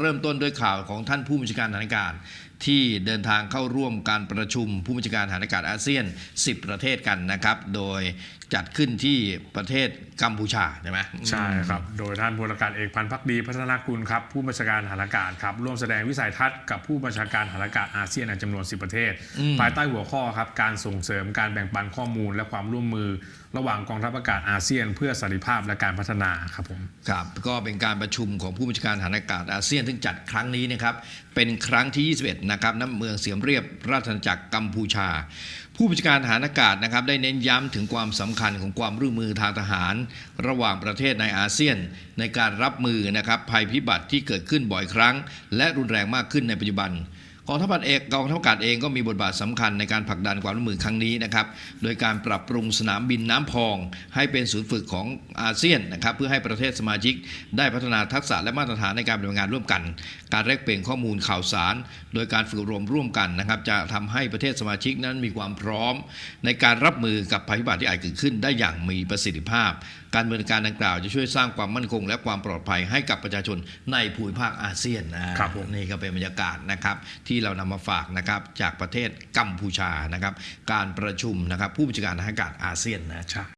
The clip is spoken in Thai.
เริ่มต้นด้วยข่าวของท่านผู้บัญชาการฐานอากาศ ที่เดินทางเข้าร่วมการประชุมผู้บัญชาการฐานอากาศอาเซียน 10 ประเทศกันนะครับ โดยจัดขึ้นที่ประเทศกัมพูชาใช่ไหมใช่ครับ โดยท่านพลอากาศเอกพันธ์พักดีพัฒนากุลครับผู้บัญชาการฐานอากาศครับร่วมแสดงวิสัยทัศน์กับผู้บัญชาการฐานอากาศอาเซียนในจำนวน 10 ประเทศ ภายใต้หัวข้อครับการส่งเสริมการแบ่งปันข้อมูลและความร่วมมือระหว่างกองทัพอากาศอาเซียน เพื่อสันติภาพและการพัฒนาครับผมครับก็เป็นการประชุมของผู้บัญชาการฐานอากาศอาเซียนซึ่งจัดครั้งนี้นะครับเป็นครั้งที่ 21นะครับณเมืองเสียมเรียบราชอาณาจักรกัมพูชา ผู้บัญชาการทหารอากาศนะครับได้เน้นย้ำถึงความสำคัญของความร่วมมือทางทหาร ระหว่างประเทศในอาเซียน ในการรับมือนะครับภัยพิบัติที่เกิดขึ้นบ่อยครั้ง และรุนแรงมากขึ้นในปัจจุบัน องทัพอากาศเอกกองทัพอากาศเองก็มีบทบาทสำคัญในการผลักดันความร่วมมือครั้งนี้นะครับ โดยการปรับปรุงสนามบินน้ำพอง ให้เป็นศูนย์ฝึกของอาเซียนนะครับ เพื่อให้ประเทศสมาชิก ได้พัฒนาทักษะและมาตรฐานในการปฏิบัติงานร่วมกัน การแลกเปลี่ยนข้อมูลข่าวสาร โดยการฝึกอบรมร่วมกันนะครับ จะทำให้ประเทศสมาชิกนั้นมีความพร้อม ในการรับมือกับภัยพิบัติที่อาจเกิดขึ้นได้อย่างมีประสิทธิภาพ การดำเนินการดังกล่าว จะช่วยสร้างความมั่นคง และความปลอดภัยให้กับประชาชนในภูมิภาคอาเซียนนะครับผมนี่ก็เป็นบรรยากาศนะครับที่เรานำมาฝากนะครับจากประเทศกัมพูชานะครับการประชุมนะครับผู้บัญชาการทหารอากาศอาเซียนนะใช่